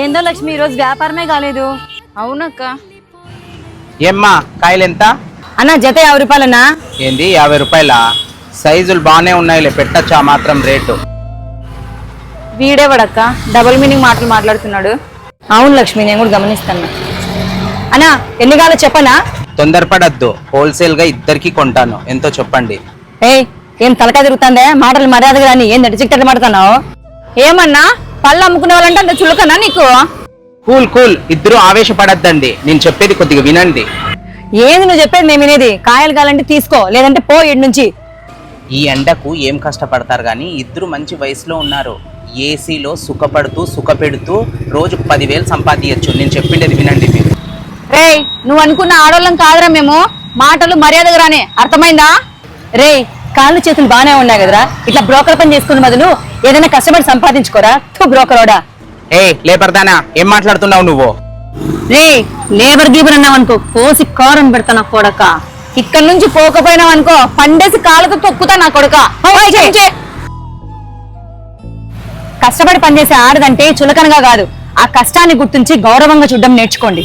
ఏందో లక్ష్మి ఈరోజు వ్యాపారమే కాలేదు. అవునక్క. ఏమ్మా కాయలెంత అన్న జత యాభై రూపాయలన్నా? ఏంది యాభై రూపాయల? సైజులు బాగానే ఉన్నాయిలే పెట్టచ్చా మాత్రం రేటు? వీడే పడక్క డబుల్ మీనింగ్ మాటలు మాట్లాడుతున్నాడు. అవును లక్ష్మి నేను కూడా గమనిస్తాను. అన్నా ఎన్ని కాలో చెప్పనా? తొందరపడద్దు హోల్సేల్గా ఇద్దరికి కొంటాను. ఎంతో చెప్పండి. ఏయ్ ఏం తలకాయ తిరుగుతుందే? మాటలు మర్యాదగా రాని ఏం నడిచిక్కట్లు మాడుతున్నావు ఏమన్నా? పళ్ళు అమ్ముకునే వాళ్ళంటే అంత చులకనా నీకు? Cool cool. ఇద్దరు ఆవేశపడద్దండి. నేను చెప్పేది కొద్దిగా వినండి. ఏంది నువ్వు చెప్పేది మేము వినేది? కాయలు కావాలంటే తీసుకో లేదంటే పో ఇటు నుంచి. ఈ ఎండకు ఏం కష్టపడతారు కానీ ఇద్దరు మంచి వయసులో ఉన్నారు. ఏసీలో సుఖపడుతూ సుఖపెడుతూ రోజుకు పదివేలు సంపాదించచ్చు నేను చెప్పిండేది వినండి మీరు. రేయ్ నువ్వు అనుకున్న ఆడోళ్ళం కాదురా మేము. మాటలు మర్యాదగా రానే. అర్థమైందా? రేయ్ కాళ్ళు చేతులు బాగానే ఉన్నాయి కదరా? ఇట్లా బ్రోకర్ పని చేసుకునే బదులు ఏదైనా కష్టపడి సంపాదించుకోరా? తూ బ్రోకరోడా. ఏ లేపర్దానా ఏం మాట్లాడుతున్నావు నువ్వు? రే లేబర్ గీబర్ అన్నావు అనుకో కోసి కారం పెడతా నా కొడక. ఇక్కడ నుంచి పోకపోయినావు అనుకో పండేసి కాళ్ళతో తొక్కుతా నా కొడుక. కష్టపడి పనిచేసే ఆడదంటే చులకనగా కాదు. ఆ కష్టాన్ని గుర్తించి గౌరవంగా చూడడం నేర్చుకోండి.